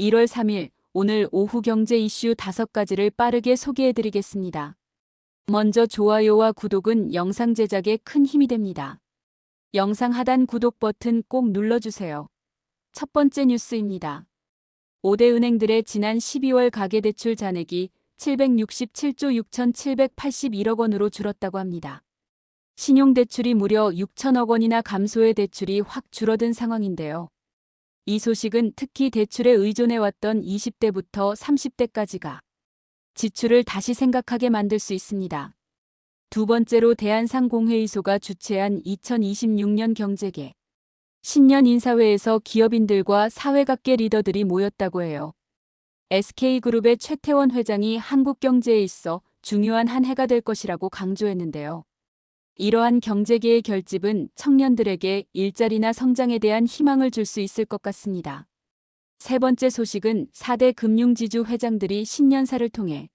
1월 3일 오늘 오후 경제 이슈 5가지를 빠르게 소개해 드리겠습니다. 먼저 좋아요와 구독은 영상 제작에 큰 힘이 됩니다. 영상 하단 구독 버튼 꼭 눌러주세요. 첫 번째 뉴스입니다. 5대 은행들의 지난 12월 가계대출 잔액이 767조 6,781억 원으로 줄었다고 합니다. 신용대출이 무려 6천억 원이나 감소해 대출이 확 줄어든 상황인데요. 이 소식은 특히 대출에 의존해왔던 20대부터 30대까지가 지출을 다시 생각하게 만들 수 있습니다. 두 번째로 대한상공회의소가 주최한 2026년 경제계 신년 인사회에서 기업인들과 사회각계 리더들이 모였다고 해요. SK그룹의 최태원 회장이 한국 경제에 있어 중요한 한 해가 될 것이라고 강조했는데요. 이러한 경제계의 결집은 청년들에게 일자리나 성장에 대한 희망을 줄 수 있을 것 같습니다. 세 번째 소식은 4대 금융지주 회장들이 신년사를 통해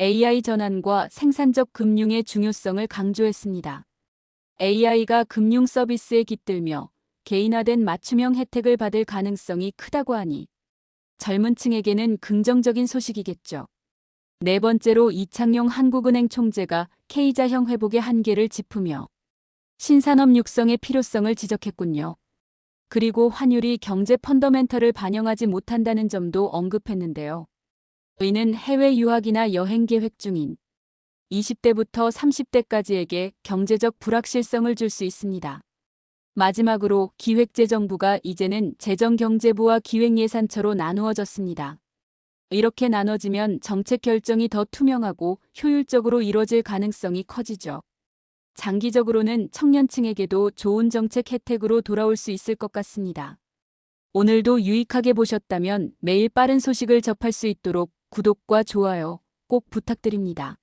AI 전환과 생산적 금융의 중요성을 강조했습니다. AI가 금융 서비스에 깃들며 개인화된 맞춤형 혜택을 받을 가능성이 크다고 하니 젊은 층에게는 긍정적인 소식이겠죠. 네 번째로 이창용 한국은행 총재가 K자형 회복의 한계를 짚으며 신산업 육성의 필요성을 지적했군요. 그리고 환율이 경제 펀더멘털을 반영하지 못한다는 점도 언급했는데요. 의는 해외 유학이나 여행 계획 중인 20대부터 30대까지에게 경제적 불확실성을 줄 수 있습니다. 마지막으로 기획재정부가 이제는 재정경제부와 기획예산처로 나누어졌습니다. 이렇게 나눠지면 정책 결정이 더 투명하고 효율적으로 이뤄질 가능성이 커지죠. 장기적으로는 청년층에게도 좋은 정책 혜택으로 돌아올 수 있을 것 같습니다. 오늘도 유익하게 보셨다면 매일 빠른 소식을 접할 수 있도록 구독과 좋아요 꼭 부탁드립니다.